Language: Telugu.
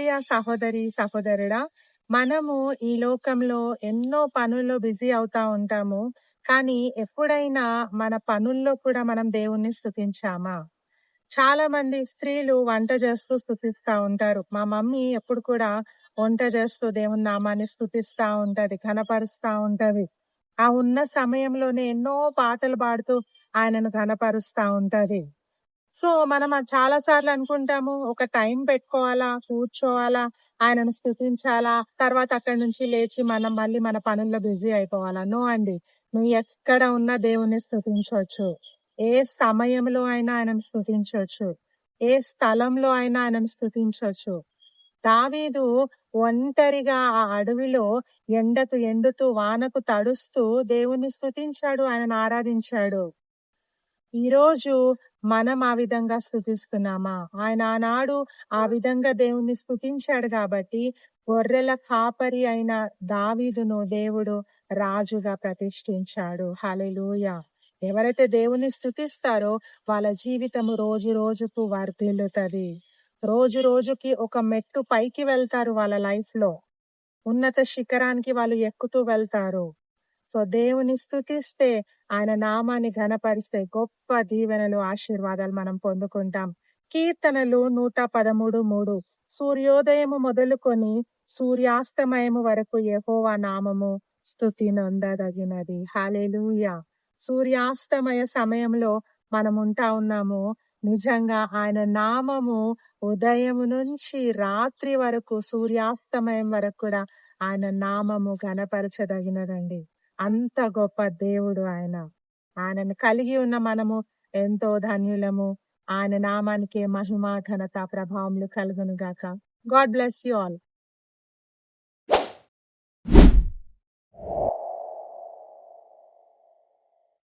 ప్రియ సహోదరి సహోదరుడా మనము ఈ లోకంలో ఎన్నో పనుల్లో బిజీ అవుతా ఉంటాము కానీ ఎప్పుడైనా మన పనుల్లో కూడా మనం దేవుణ్ణి స్థుతించామా? చాలా మంది స్త్రీలు వంట చేస్తూ స్థుతిస్తా ఉంటారు. మా మమ్మీ ఎప్పుడు కూడా వంట చేస్తూ దేవుని నామాన్ని స్థుతిస్తా ఉంటది ఘనపరుస్తా ఉంటది. ఆ ఉన్న సమయంలోనే ఎన్నో పాటలు పాడుతూ ఆయనను ఘనపరుస్తా ఉంటది. సో మనం అది చాలా సార్లు అనుకుంటాము. ఒక టైం పెట్టుకోవాలా కూర్చోవాలా ఆయనను స్థుతించాలా తర్వాత అక్కడి నుంచి లేచి మనం మళ్ళీ మన పనుల్లో బిజీ అయిపోవాలా. నో అండి. నువ్వు ఎక్కడ ఉన్నా దేవుణ్ణి స్థుతించవచ్చు. ఏ సమయంలో అయినా ఆయనను స్థుతించవచ్చు. ఏ స్థలంలో అయినా ఆయనను స్థుతించవచ్చు. దావీదు ఒంటరిగా ఆ అడవిలో ఎండకు ఎండుతూ వానకు తడుస్తూ దేవుణ్ణి స్థుతించాడు ఆయనను ఆరాధించాడు. ఈ రోజు మనం ఆ విధంగా స్థుతిస్తున్నామా? ఆయన ఆనాడు ఆ విధంగా దేవుణ్ణి స్థుతించాడు కాబట్టి గొర్రెల కాపరి అయిన దావీదును దేవుడు రాజుగా ప్రతిష్ఠించాడు. హలెలూయ ఎవరైతే దేవుని స్థుతిస్తారో వాళ్ళ జీవితము రోజు రోజుకు వర్ధిల్లుతది. రోజు రోజుకి ఒక మెట్టు పైకి వెళ్తారు వాళ్ళ లైఫ్లో ఉన్నత శిఖరానికి వాళ్ళు ఎక్కుతూ వెళ్తారు. సో దేవుని స్థుతిస్తే ఆయన నామాన్ని ఘనపరిస్తే గొప్ప దీవెనలు ఆశీర్వాదాలు మనం పొందుకుంటాం. కీర్తనలు నూట పదమూడు మూడు. సూర్యోదయము మొదలుకొని సూర్యాస్తమయము వరకు యహోవా నామము స్థుతి నొందదగినది. హాలేలుయా సూర్యాస్తమయ సమయంలో మనం ఉంటా ఉన్నాము. నిజంగా ఆయన నామము ఉదయం నుంచి రాత్రి వరకు సూర్యాస్తమయం వరకు కూడా ఆయన నామము గణపరచదగినదండి అంత గొప్ప దేవుడు ఆయన. ఆయనను కలిగి ఉన్న మనము ఎంతో ధన్యులము. ఆయన నామానికి మహిమ ఘనత ప్రభావములు కలుగును గాక గాడ్ బ్లెస్ యు ఆల్.